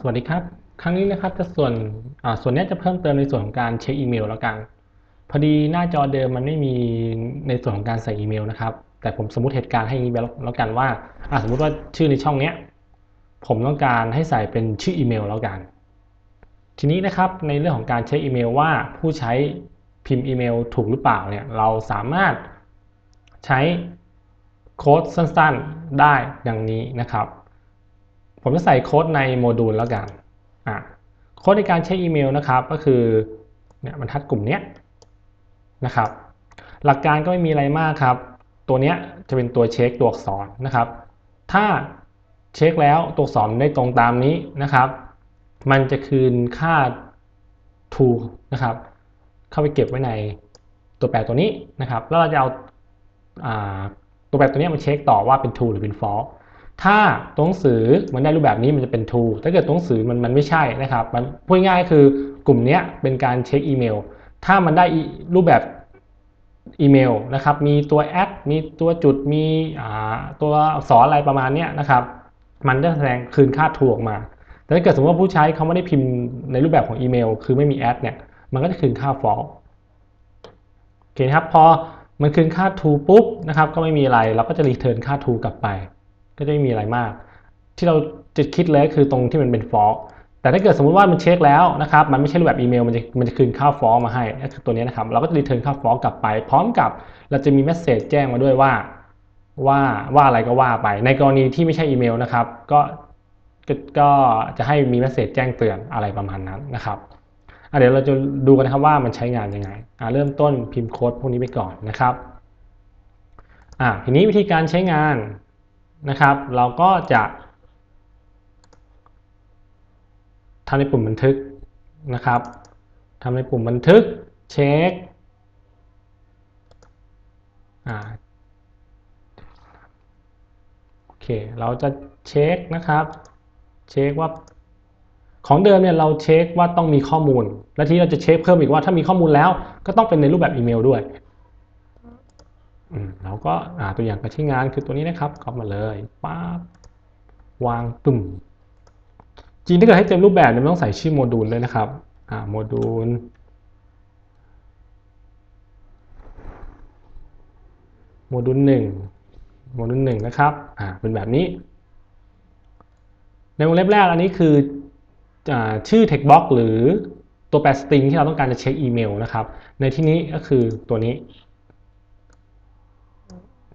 สวัสดีครับ ครั้งนี้นะครับจะส่วนอ่าส่วนนี้จะเพิ่มเติมในส่วนของการเช็คอีเมลแล้วกัน พอดีหน้าจอเดิมมันไม่มีในส่วนของการใส่อีเมลนะครับ แต่ผมสมมติเหตุการณ์ให้อย่างนี้แล้วแล้วกันว่าอ่าสมมติว่าชื่อในช่องเนี้ยผมต้องการให้ใส่เป็นชื่ออีเมลแล้วกัน ทีนี้นะครับในเรื่องของการเช็คอีเมลว่าผู้ใช้พิมพ์อีเมลถูกหรือเปล่าเนี่ยเราสามารถใช้โค้ดสั้นๆได้อย่างนี้นะครับ ผมจะใส่โค้ดในโมดูลแล้วกันอะโค้ดในการเช็คอีเมลนะครับ ก็คือเนี่ยบรรทัดกลุ่มเนี้ยนะครับ หลักการก็ไม่มีอะไรมากครับ ตัวเนี้ยจะเป็นตัวเช็คตัวอักษรนะครับ ถ้าเช็คแล้วตัวอักษรได้ตรงตามนี้นะครับ มันจะคืนค่า true นะครับ เข้าไปเก็บไว้ในตัวแปรตัวนี้นะครับ แล้วเราจะเอาอาตัวแปรตัวนี้มาเช็คต่อว่าเป็น true หรือเป็น false ถ้าตัวหนังสือมันได้รูปแบบนี้มันจะเป็น true ถ้าเกิดตัวหนังสือมันมันไม่ใช่นะครับ มันพูดง่ายคือกลุ่มนี้เป็นการเช็คอีเมล ถ้ามันได้รูปแบบอีเมลนะครับ มีตัวแอดมีตัวจุด มีตัวอักษรอะไรประมาณนี้นะครับ มันจะแสดงคืนค่า true ออกมา แต่ถ้าเกิดสมมติว่าผู้ใช้เขาไม่ได้พิมพ์ในรูปแบบของอีเมล คือไม่มีแอดเนี่ย มันก็จะคืนค่า false โอเคครับ พอมันคืนค่า true ปุ๊บนะครับ ก็ไม่มีอะไร เราก็จะ return ค่า true กลับไป ก็จะไม่มีอะไรมาก ที่เราจะคิดเลยคือตรงที่มันเป็น false แต่ถ้าเกิดสมมุติว่ามันเช็คแล้วนะครับ มันไม่ใช่รูปแบบอีเมล มันจะมันจะคืนค่า false มาให้ก็คือตัวนี้นะครับ เราก็จะ return ค่า false กลับไป พร้อมกับเราจะมี message แจ้งมาด้วยว่าว่าว่าอะไรก็ว่าไป ในกรณีที่ไม่ใช่อีเมลนะครับ ก็ก็จะให้มี message แจ้งเตือนอะไรประมาณนั้นนะครับเดี๋ยวเราจะดูกันนะครับว่ามันใช้งานยังไงเริ่มต้นพิมพ์โค้ดพวกนี้ไปก่อนนะครับอะทีนี้วิธีการใช้งาน นะครับ เราก็จะทำในปุ่มบันทึกนะครับทำในปุ่มบันทึกเช็คโอเค เราจะเช็คนะครับ เช็คว่าของเดิมเนี่ยเราเช็คว่าต้องมีข้อมูล และทีนี้เราจะเช็คเพิ่มอีกว่าถ้ามีข้อมูลแล้วก็ต้องเป็นในรูปแบบอีเมลด้วย เราก็ตัวอย่างการใช้งานคือตัวนี้นะครับก๊อปมาเลยปั๊บวางตุ่มจริงถ้าเกิดให้เต็มรูปแบบเนี่ยต้องใส่ชื่อโมดูลเลยนะครับโมดูลโมดูลหนึ่งโมดูลหนึ่งนะครับอ่าเป็นแบบนี้ ในวงเล็บแรกอันนี้คืออชื่อ text box หรือตัวแปร string ที่เราต้องการจะเช็คอีเมลนะครับ ในที่นี้ก็คือตัวนี้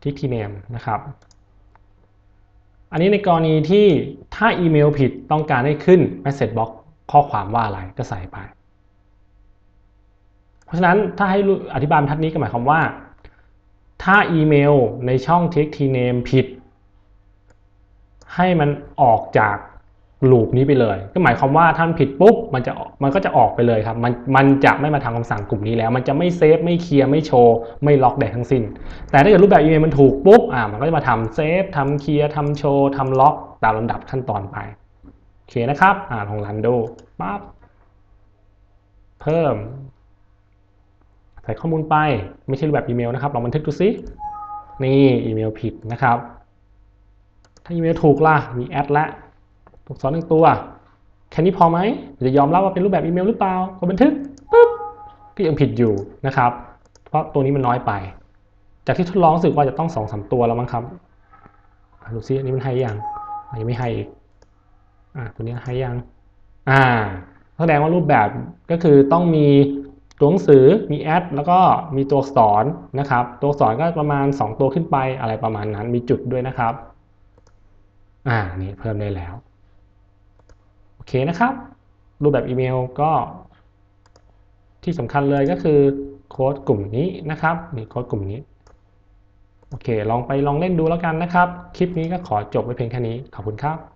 ที่ทีเอมนะครับ อันนี้ในกรณีที่ถ้าอีเมลผิดต้องการให้ขึ้น message box ข้อความว่าอะไรก็ใส่ไป เพราะฉะนั้นถ้าให้อธิบายทัดนี้ก็หมายความว่า ถ้าอีเมลในช่อง text name ผิด ให้มันออกจาก ลูปนี้ไปเลย ก็หมายความว่าถ้านผิดปุ๊บมันจะมันก็จะออกไปเลยครับ มันมันจะไม่มาทำคำสั่งกลุ่มนี้แล้ว มันจะไม่เซฟไม่เคลียร์ไม่โชว์ไม่ล็อกใดทั้งสิ้น แต่ถ้าเกิดรูปแบบอีเมลมันถูกปุ๊บอ่ามันก็จะมาทำเซฟทำเคลียร์ทำโชว์ทำล็อกตามลำดับขั้นตอนไปโอเคนะครับอ่าลองรันดูปั๊บเพิ่ม ใส่ข้อมูลไปไม่ใช่รูปแบบอีเมลนะครับลองบันทึกดูซินี่อีเมลผิดนะครับ ถ้าอีเมลถูกล่ะมีแอดและ ตัวอักษรหนึ่งตัวแค่นี้พอไหมจะยอมรับว่าเป็นรูปแบบอีเมลหรือเปล่ากดบันทึกปุ๊บก็ยังผิดอยู่นะครับ เพราะตัวนี้มันน้อยไป จากที่ทดลองรู้สึกว่าจะต้องสองสามตัวแล้วมั้งครับดูซิอันนี้มันให้ยังยังไม่ให้อีกอ่าตัวนี้ให้ยังอ่าแสดงว่ารูปแบบก็คือต้องมีตัวหนังสือมีแอดแล้วก็มีตัวอักษรนะครับ ตัวอักษรก็ประมาณ 2 ตัวขึ้นไปอะไรประมาณนั้นมีจุดด้วยนะครับ อ่านี่เพิ่มได้แล้ว เคนะครับ รูปแบบอีเมลก็ ที่สำคัญเลยก็คือโค้ดกลุ่มนี้นะครับนี่โค้ดกลุ่มนี้โอเค ลองไปลองเล่นดูแล้วกันนะครับ คลิปนี้ก็ขอจบไว้เพียงแค่นี้ ขอบคุณครับ